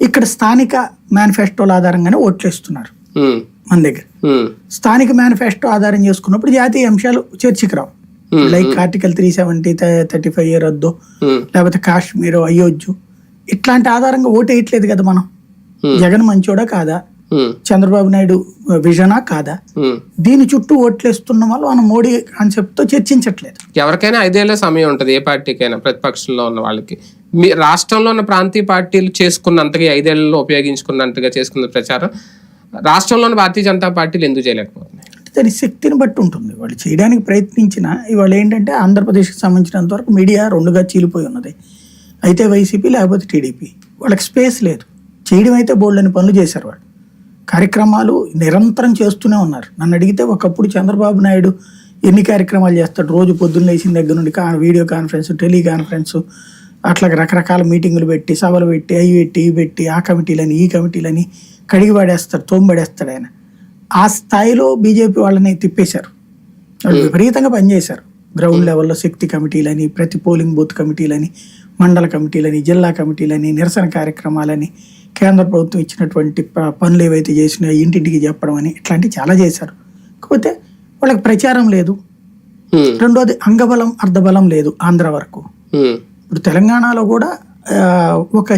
ఇక్కడ స్థానిక మేనిఫెస్టోల ఆధారంగానే ఓట్లేస్తున్నారు ఉమ్, మన దగ్గర. స్థానిక మేనిఫెస్టో ఆధారం చేసుకున్నప్పుడు జాతీయ అంశాలు చర్చకి రావు. Like article three seventy thirty five రద్దు ఉమ్, లేకపోతే కాశ్మీర్ అయోధ్య ఇట్లాంటి ఆధారంగా ఓటు వేయట్లేదు కదా మనం. జగన్ మంచోడా కాదా? చంద్రబాబు నాయుడు విజనా కాదా. దీని చుట్టూ ఓట్లేస్తున్న వల్ల మనం మోడీ కాన్సెప్ట్తో చర్చించట్లేదు. ఎవరికైనా ఐదేళ్ళ సమయం ఉంటుంది ఏ పార్టీకైనా ప్రతిపక్షంలో ఉన్న వాళ్ళకి. మీ రాష్ట్రంలో ఉన్న ప్రాంతీయ పార్టీలు చేసుకున్నంతగా ఐదేళ్ళలో ఉపయోగించుకున్నంతగా చేసుకున్న ప్రచారం రాష్ట్రంలోని భారతీయ జనతా పార్టీలు ఎందుకు చేయలేకపోతున్నాయి? అంటే దాని శక్తిని బట్టి ఉంటుంది. వాళ్ళు చేయడానికి ప్రయత్నించిన ఇవాళ ఏంటంటే ఆంధ్రప్రదేశ్కి సంబంధించినంత వరకు మీడియా రెండుగా చీలిపోయి ఉన్నది. అయితే వైసీపీ లేకపోతే టీడీపీ. వాళ్ళకి స్పేస్ లేదు. చేయడం అయితే బోల్డని పనులు చేశారు వాళ్ళు. కార్యక్రమాలు నిరంతరం చేస్తూనే ఉన్నారు. నన్ను అడిగితే ఒకప్పుడు చంద్రబాబు నాయుడు ఎన్ని కార్యక్రమాలు చేస్తాడు? రోజు పొద్దున్న లేచిన దగ్గర నుండి కా వీడియో కాన్ఫరెన్స్ టెలికాన్ఫరెన్స్ అట్లా రకరకాల మీటింగులు పెట్టి సభలు పెట్టి అవి పెట్టి ఇవి పెట్టి ఆ కమిటీలని ఈ కమిటీలని కడిగి పడేస్తాడు తోంబడేస్తాడు ఆయన. ఆ స్థాయిలో బీజేపీ వాళ్ళని తిప్పేశారు. వాళ్ళు విపరీతంగా పనిచేశారు. గ్రౌండ్ లెవెల్లో శక్తి కమిటీలని ప్రతి పోలింగ్ బూత్ కమిటీలని మండల కమిటీలని జిల్లా కమిటీలని నిరసన కార్యక్రమాలని కేంద్ర ప్రభుత్వం ఇచ్చినటువంటి పనులు ఏవైతే చేసినాయో ఇంటింటికి చెప్పడం అని ఇట్లాంటివి చాలా చేశారు. కాకపోతే వాళ్ళకి ప్రచారం లేదు. రెండోది అంగబలం అర్ధబలం లేదు ఆంధ్ర వరకు. ఇప్పుడు తెలంగాణలో కూడా ఒక